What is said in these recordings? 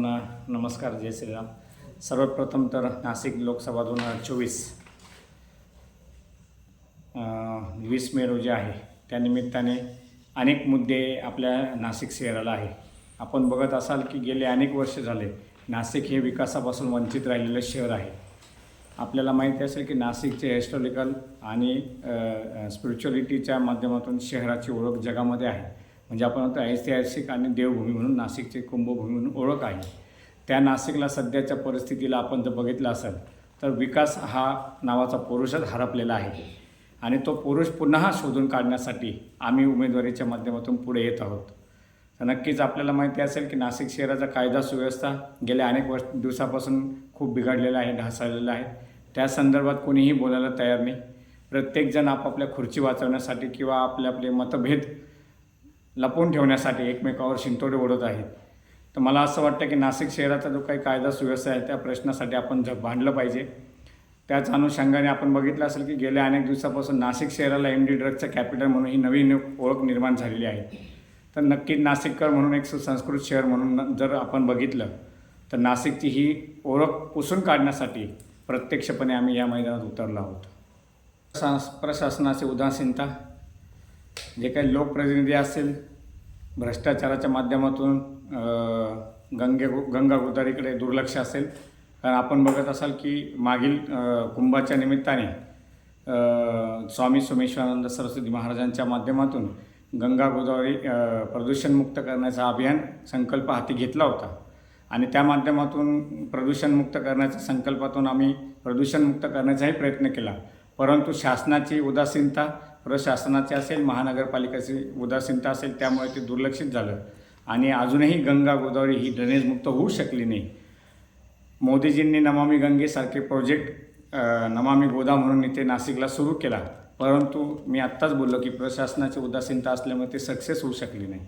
सर्वांना नमस्कार जय श्रीराम. सर्वप्रथम तर नाशिक लोकसभा दोन हजार चोवीस वीस मे रोजी आहे. त्यानिमित्ताने अनेक मुद्दे आपल्या नाशिक शहराला आहे. आपण बघत असाल की गेले अनेक वर्ष झाले नाशिक हे विकासापासून वंचित राहिलेलं शहर आहे. आपल्याला माहिती असेल की नाशिकचे हिस्टॉरिकल आणि स्पिरिच्युअलिटीच्या माध्यमातून शहराची ओळख जगामध्ये आहे. म्हणजे आपण आता ऐतिहासिक आणि देवभूमी म्हणून नाशिकची कुंभभूमी म्हणून ओळख आहे. त्या नाशिकला सध्याच्या परिस्थितीला आपण जर बघितलं असेल तर विकास हा नावाचा पुरुषच हरपलेला आहे. आणि तो पुरुष पुन्हा शोधून काढण्यासाठी आम्ही उमेदवारीच्या माध्यमातून पुढे येत आहोत. तर नक्कीच आपल्याला माहिती असेल की नाशिक शहराचा कायदा सुव्यवस्था गेल्या अनेक वर्ष दिवसापासून खूप बिघडलेला आहे ढासळलेला आहे. त्या संदर्भात कोणीही बोलायला तयार नाही. प्रत्येकजण आपापल्या खुर्ची वाचवण्यासाठी किंवा आपले आपले मतभेद लपवून ठेवण्यासाठी एकमेकावर शिंतोडे ओढत आहेत. तर मला असं वाटतं की नाशिक शहराचा जो काही कायदा सुव्यवस्था आहे त्या प्रश्नासाठी आपण जग भांडलं पाहिजे त्याच अनुषंगाने आपण बघितलं असेल की गेल्या अनेक दिवसापासून नाशिक शहराला एम डी ड्रगचं कॅपिटल म्हणून ही नवीन ओळख निर्माण झालेली आहे. तर नक्कीच नाशिककर म्हणून एक सुसंस्कृत शहर म्हणून जर आपण बघितलं तर नाशिकची ही ओळख पुसून काढण्यासाठी प्रत्यक्षपणे आम्ही या मैदानात उतरलो आहोत. प्रशासनाची उदासीनता जे काही लोकप्रतिनिधी असेल भ्रष्टाचाराच्या माध्यमातून गंगे गंगा गोदावरीकडे दुर्लक्ष असेल. कारण आपण बघत असाल की मागील कुंभाच्या निमित्ताने स्वामी सोमेश्वरानंद सरस्वती महाराजांच्या माध्यमातून गंगा गोदावरी प्रदूषणमुक्त करण्याचा अभियान संकल्प हाती घेतला होता. आणि त्या माध्यमातून प्रदूषणमुक्त करण्याच्या संकल्पातून आम्ही प्रदूषणमुक्त करण्याचाही प्रयत्न केला. परंतु शासनाची उदासीनता प्रशासनाचे असेल महानगरपालिकेची उदासीनता असेल त्यामुळे ते दुर्लक्षित झालं. आणि अजूनही गंगा गोदावरी ही ड्रेनेजमुक्त होऊ शकली नाही. मोदीजींनी नमामी गंगेसारखे प्रोजेक्ट नमामी गोदा म्हणून इथे नाशिकला सुरू केला. परंतु मी आत्ताच बोललो की प्रशासनाची उदासीनता असल्यामुळे ते सक्सेस होऊ शकली नाही.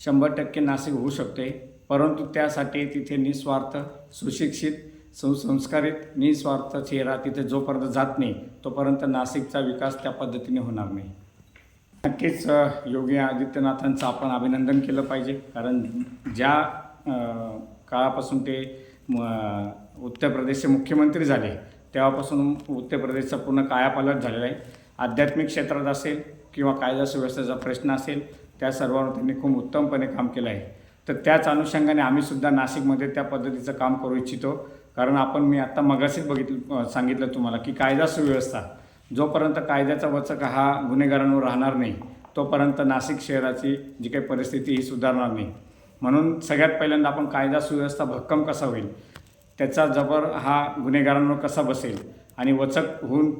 शंभर टक्के नाशिक होऊ शकते परंतु त्यासाठी तिथे निस्वार्थ सुशिक्षित सुसंस्कारित निस्वार्थ चेहरा तिथे जोपर्यंत जात नाही तोपर्यंत नाशिकचा विकास त्या पद्धतीने होणार नाही. नक्कीच योगी आदित्यनाथांचं आपण अभिनंदन केलं पाहिजे. कारण ज्या काळापासून ते उत्तर प्रदेशचे मुख्यमंत्री झाले तेव्हापासून उत्तर प्रदेशचा पूर्ण कायापालट झालेला आहे. आध्यात्मिक क्षेत्रात असेल किंवा कायदा सुव्यवस्थेचा प्रश्न असेल त्या सर्वांवर त्यांनी खूप उत्तमपणे काम केलं आहे. तर त्याच अनुषंगाने आम्हीसुद्धा नाशिकमध्ये त्या पद्धतीचं काम करू इच्छितो. कारण आपण मी आत्ता मगाशीच बघितलं सांगितलं तुम्हाला की कायदा सुव्यवस्था. जोपर्यंत कायद्याचा वचक हा गुन्हेगारांवर राहणार नाही तोपर्यंत नाशिक शहराची जी काही परिस्थिती ही सुधारणार नाही. म्हणून सगळ्यात पहिल्यांदा आपण कायदा सुव्यवस्था भक्कम कसा होईल त्याचा जबर हा गुन्हेगारांवर कसा बसेल आणि वचक होऊन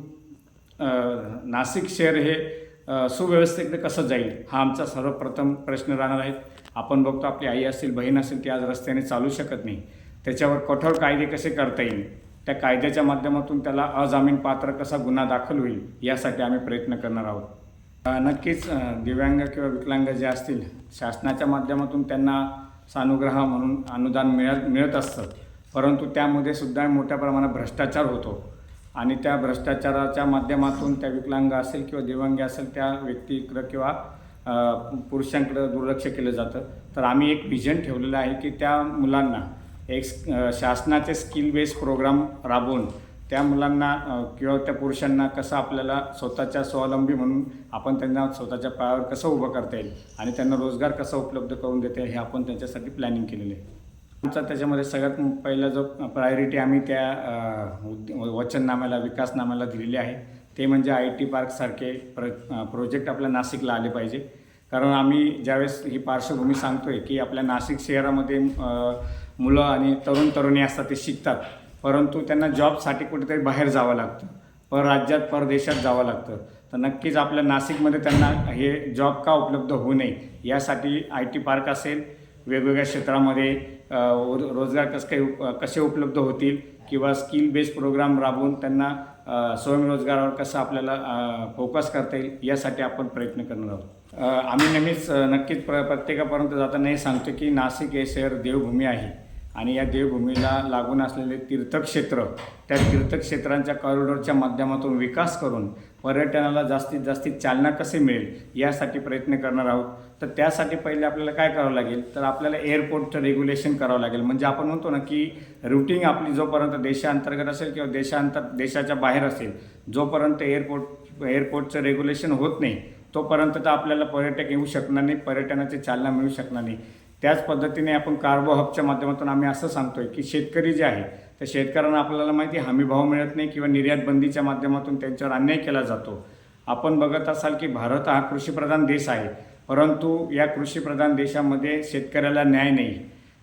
नाशिक शहर हे सुव्यवस्थेकडे कसं जाईल हा आमचा सर्वप्रथम प्रश्न राहणार आहे. आपण बघतो आपली आई असेल बहीण असेल ती आज रस्त्याने चालू शकत नाही. त्याच्यावर कठोर कायदे कसे करता येईल? त्या कायद्याच्या माध्यमातून त्याला अजामीन पात्र कसा गुन्हा दाखल होईल यासाठी आम्ही प्रयत्न करणार आहोत. नक्कीच दिव्यांग किंवा विकलांग जे असतील शासनाच्या माध्यमातून त्यांना सानुग्रह म्हणून अनुदान मिळत मिळत असतं. परंतु त्यामध्ये सुद्धा मोठ्या प्रमाणात भ्रष्टाचार होतो. आणि त्या भ्रष्टाचाराच्या माध्यमातून त्या विकलांग असेल किंवा दिव्यांग असेल त्या व्यक्तीकडं किंवा पुरुषांकडं दुर्लक्ष केलं जातं. तर आम्ही एक व्हिजन ठेवलेलं आहे की त्या मुलांना एक शासनाचे स्किल बेस्ड प्रोग्राम राबवून त्या मुलांना किंवा त्या पुरुषांना कसं आपल्याला स्वतःच्या स्वावलंबी म्हणून आपण त्यांना स्वतःच्या पायावर कसं उभं करता येईल आणि त्यांना रोजगार कसा उपलब्ध करून देता येईल हे आपण त्यांच्यासाठी प्लॅनिंग केलेलं आहे. आमचा त्याच्यामध्ये सगळ्यात पहिला जो प्रायोरिटी आम्ही त्या वचननाम्याला विकासनाम्याला दिलेली आहे. ते म्हणजे आय टी पार्कसारखे प्र प्रोजेक्ट आपल्या नाशिकला आले पाहिजे. कारण आम्ही ज्यावेळेस ही पार्श्वभूमी सांगतोय की आपल्या नाशिक शहरामध्ये मुलं आणि तरुण तरुणी असतात ते शिकतात. परंतु त्यांना जॉबसाठी कुठेतरी बाहेर जावं लागतं. परराज्यात परदेशात जावं लागतं. तर नक्कीच आपल्या नाशिकमध्ये त्यांना हे जॉब का उपलब्ध होऊ नये यासाठी आय टी पार्क असेल वेगवेगळ्या क्षेत्रामध्ये रोजगार कसं काही उप- कसे उपलब्ध होतील किंवा स्किल बेस्ड प्रोग्राम राबवून त्यांना स्वयंरोजगारावर कसं आपल्याला फोकस करता येईल यासाठी आपण प्रयत्न करणार आहोत. आम्ही नेहमीच नक्कीच प्र प्रत्येकापर्यंत जाताना हे सांगतो की नाशिक हे शहर देवभूमी आहे. आणि या देवभूमीला लागून असलेले तीर्थक्षेत्र त्या तीर्थक्षेत्रांच्या कॉरिडॉरच्या माध्यमातून विकास करून पर्यटनाला जास्तीत जास्तीत चालना कसे मिळेल यासाठी प्रयत्न करणार आहोत. तर त्यासाठी पहिले आपल्याला काय करावं लागेल? तर आपल्याला एअरपोर्टचं रेग्युलेशन करावं लागेल. म्हणजे आपण म्हणतो ना की रुटीन आपली जोपर्यंत देशांतर्गत असेल किंवा देशांतर देशाच्या बाहेर असेल जोपर्यंत एअरपोर्ट एअरपोर्टचं रेग्युलेशन होत नाही तोपर्यंत तर आपल्याला पर्यटक येऊ शकणार नाही पर्यटनाची चालना मिळू शकणार नाही. त्याच पद्धतीने आपण कार्बो हबच्या माध्यमातून आम्ही असं सांगतोय की शेतकरी जे आहे त्या शेतकऱ्यांना आपल्याला माहिती हमी भाव मिळत नाही किंवा निर्यात बंदीच्या माध्यमातून त्यांच्यावर अन्याय केला जातो. आपण बघत असाल की भारत हा कृषीप्रधान देश आहे परंतु या कृषीप्रधान देशामध्ये शेतकऱ्याला न्याय नाही.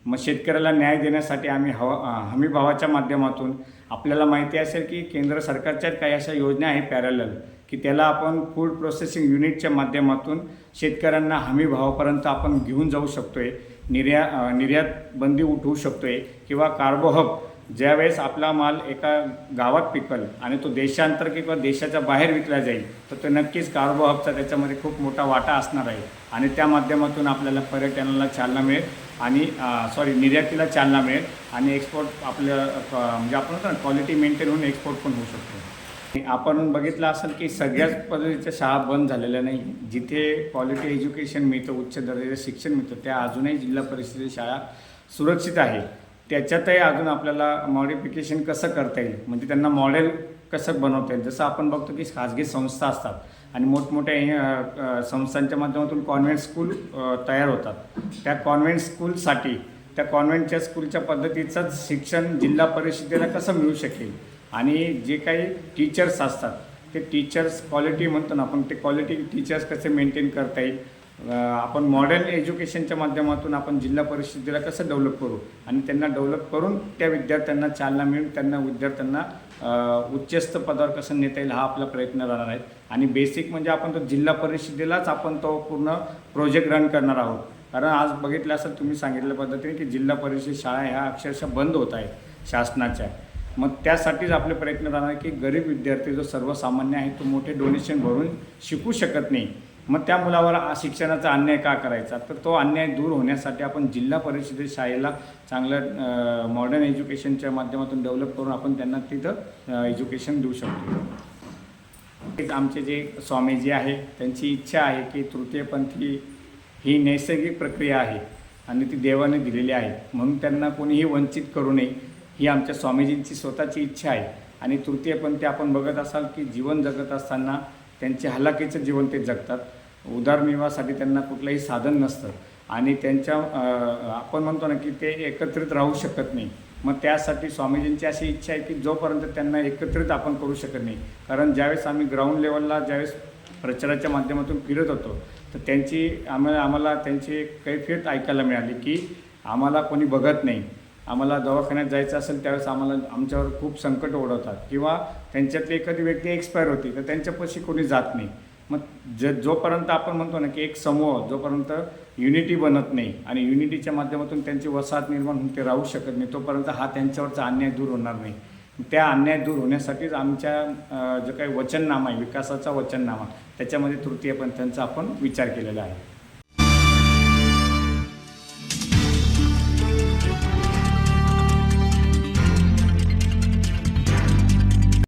मग शेतकऱ्याला न्याय देण्यासाठी आम्ही हवा हमीभावाच्या हमी भावाच्या माध्यमातून आपल्याला माहिती असेल की केंद्र सरकारच्या काही अशा योजना आहे पॅरलल की त्याला आपण फूड प्रोसेसिंग युनिटच्या माध्यमातून शेतकऱ्यांना हमी भावापर्यंत आपण घेऊन जाऊ शकतो आहे निर्या निर्यात बंदी उठवू शकतो आहे किंवा कार्बोहब ज्यावेळेस आपला माल एका गावात पिकल आणि तो देशांतर किंवा देशाच्या बाहेर विकला जाईल तर तो नक्कीच कार्बो हबचा त्याच्यामध्ये खूप मोठा वाटा असणार आहे. आणि त्या माध्यमातून आपल्याला पर्यटनाला चालना मिळेल आणि सॉरी निर्यातीला चालना मिळेल आणि एक्सपोर्ट आपलं म्हणजे आपण म्हणतो ना क्वालिटी मेंटेन होऊन एक्सपोर्ट पण होऊ शकतो. आपण बघितलं असेल की सगळ्याच पद्धतीच्या शाळा बंद झालेल्या नाही. जिथे क्वालिटी एज्युकेशन मिळतं उच्च दर्जाचं शिक्षण मिळतं त्या अजूनही जिल्हा परिषदेच्या शाळा सुरक्षित आहे त्याच्यातही अजून आपल्याला मॉडिफिकेशन कसं करता येईल? म्हणजे त्यांना मॉडेल कसं बनवता येईल? जसं आपण बघतो की खाजगी संस्था असतात आणि मोठमोठ्या संस्थांच्या माध्यमातून कॉन्व्हेंट स्कूल तयार होतात. त्या कॉन्व्हेंट स्कूलसाठी त्या कॉन्व्हेंटच्या स्कूलच्या पद्धतीचंच शिक्षण जिल्हा परिषदेला कसं मिळू शकेल? आणि जे काही टीचर्स असतात ते टीचर्स क्वालिटी म्हणतो ना आपण ते क्वालिटी टीचर्स कसे मेंटेन करता येईल? आपण मॉडर्न एज्युकेशनच्या माध्यमातून आपण जिल्हा परिषदेला कसं डेव्हलप करू? आणि त्यांना डेव्हलप करून त्या विद्यार्थ्यांना चालना मिळून त्यांना विद्यार्थ्यांना उच्चस्त पदावर कसं नेता येईल हा आपला प्रयत्न राहणार आहे आणि बेसिक म्हणजे आपण तो जिल्हा परिषदेलाच आपण तो पूर्ण प्रोजेक्ट रन करणार आहोत. कारण आज बघितलं असं तुम्ही सांगितल्या पद्धतीने की जिल्हा परिषद शाळा ह्या अक्षरशः बंद होत आहेत शासनाच्या. मग त्यासाठीच आपले प्रयत्न राहणार आहे की गरीब विद्यार्थी जो सर्वसामान्य आहे तो मोठे डोनेशन भरून शिकू शकत नाही. मग त्या मुलावर शिक्षणाचा अन्याय का करायचा? तर तो अन्याय दूर होण्यासाठी आपण जिल्हा परिषदेत शाळेला चांगलं मॉडर्न एज्युकेशनच्या माध्यमातून डेव्हलप करून आपण त्यांना तिथं एज्युकेशन देऊ शकतो. एक आमचे जे स्वामीजी आहे त्यांची इच्छा आहे की तृतीयपंथी ही नैसर्गिक प्रक्रिया आहे आणि ती देवाने दिलेली आहे. म्हणून त्यांना कोणीही वंचित करू नये ही आमच्या स्वामीजींची स्वतःची इच्छा आहे. आणि तृतीयपंथी आपण बघत असाल की जीवन जगत असताना त्यांचे हलाखीचं जीवन ते जगतात. उदरनिर्वाहासाठी त्यांना कुठलंही साधन नसतं. आणि त्यांच्या आपण म्हणतो ना की ते एकत्रित राहू शकत नाही. मग त्यासाठी स्वामीजींची अशी इच्छा आहे की जोपर्यंत त्यांना एकत्रित आपण करू शकत नाही. कारण ज्यावेळेस आम्ही ग्राउंड लेवलला ज्यावेळेस प्रचाराच्या माध्यमातून फिरत होतो तर त्यांची आम्हाला आम्हाला त्यांची कैफियत ऐकायला मिळाली की आम्हाला कोणी बघत नाही. आम्हाला दवाखान्यात जायचं असेल त्यावेळेस आम्हाला आमच्यावर खूप संकट ओढवतात. किंवा त्यांच्यातली एखादी व्यक्ती एक्सपायर होती तर त्यांच्यापाशी कोणी जात नाही. मग ज जोपर्यंत आपण म्हणतो ना की एक समूह जोपर्यंत युनिटी बनत नाही आणि युनिटीच्या माध्यमातून त्यांची वसाहत निर्माण होऊन ते राहू शकत नाही तोपर्यंत हा त्यांच्यावरचा अन्याय दूर होणार नाही. त्या अन्याय दूर होण्यासाठीच आमच्या जो काही वचननामा आहे विकासाचा वचननामा त्याच्यामध्ये तृतीय पंथांचा आपण विचार केलेला आहे.